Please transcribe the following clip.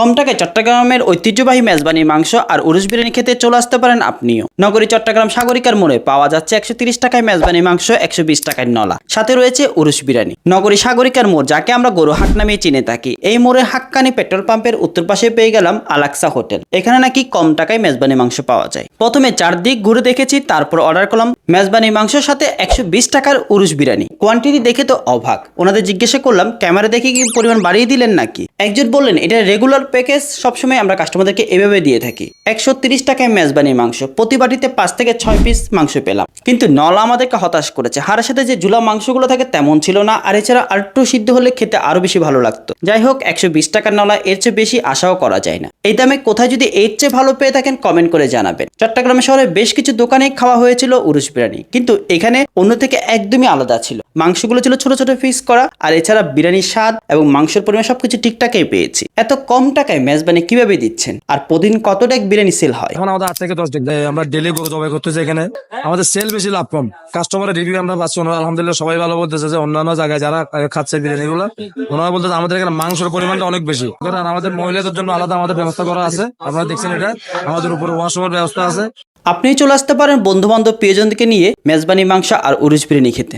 কম টাকায় চট্টগ্রামের ঐতিহ্যবাহী মেজবানি মাংস আর উরুস বিরিয়ানি খেতে চলে আসতে পারেন আপনিও। নগরী চট্টগ্রাম সাগরিকার মোড়ে পাওয়া যাচ্ছে একশো টাকায় মেজবানি মাংস, একশো বিশ টাকায় নলা। সাথে রয়েছে উরুস বিরিয়ানি। নগরী সাগরিকার মোড়, যাকে আমরা গরুহাট নামে চিনে থাকি। এই মোড়ে হাক্কানি পেট্রোল পাম্পের উত্তর পাশে পেয়ে গেলাম আলাক্সা হোটেল। এখানে নাকি কম টাকায় মেজবানি মাংস পাওয়া যায়। প্রথমে চারদিক ঘুরে দেখেছি, তারপর অর্ডার করলাম মেজবানি মাংসের সাথে একশো বিশ টাকার উরুস বিরিয়ানি। কোয়ান্টিটি দেখে তো অবাক। ওনাদের জিজ্ঞাসা করলাম, ক্যামেরা দেখে কি পরিমাণ বাড়িয়ে দিলেন নাকি? একজন বললেন, এটা রেগুলার প্যাকেজ সবসময় আমরা কাস্টমারদেরকে এভাবে দিয়ে থাকি। একশো তিরিশ টাকায় মেজবানি মাংস, প্রতি বাটিতে পাঁচ থেকে ছয় পিস মাংস পেলাম। কিন্তু নলা আমাদেরকে হতাশ করেছে। হাড়ের সাথে যে জুলা মাংসগুলো থাকে তেমন ছিল না, আর এছাড়া আর একটু সিদ্ধ হলে খেতে আরও বেশি ভালো লাগতো। যাই হোক, একশো বিশ টাকার নলা এর চেয়ে বেশি আশাও করা যায় না। এই দামে কোথায় যদি এর চেয়ে ভালো পেয়ে থাকেন কমেন্ট করে জানাবেন। চট্টগ্রাম শহরে বেশ কিছু দোকানে খাওয়া হয়েছিল উরুশ বিরিয়ানি। কিন্তু এখানে অন্য থেকে একদমই আলাদা ছিল। মাংসগুলো ছিল ছোট ছোট পিস করা, আর এছাড়া বিরিয়ানির স্বাদ এবং মাংসের পরিমাণ সবকিছু ঠিকঠাকই পেয়েছি। এত কম টাকায় মেজবানি কীভাবে দিচ্ছেন? আর প্রতিদিন কত টাকা বিরিয়ানি সেল হয়? এখন আমাদের আট থেকে দশ আমরা ডেলি গরু জবাই করতেছি এখানে। আমাদের সেল বেশি লাভ কম। কাস্টমারের রিভিউ আমরা পাচ্ছি, ওনারা আলহামদুলিল্লাহ সবাই ভালো বলতেছে যে অন্যান্য জায়গায় যারা খাচ্ছে বিরিয়ানি গুলো ওনারা বলতেছে আমাদের এখানে মাংসের পরিমাণটা অনেক বেশি। আমাদের মহিলাদের জন্য আলাদা আমাদের ব্যবস্থা করা আছে। আপনারা দেখছেন এটা। আমাদের উপরে ওয়াশওয়ার ব্যবস্থা আছে। আপনি চলে আসতে পারেন বন্ধু বান্ধব প্রিয়জনকে নিয়ে মেজবানি, মাংস আর উরুজ বিরিয়ানি খেতে।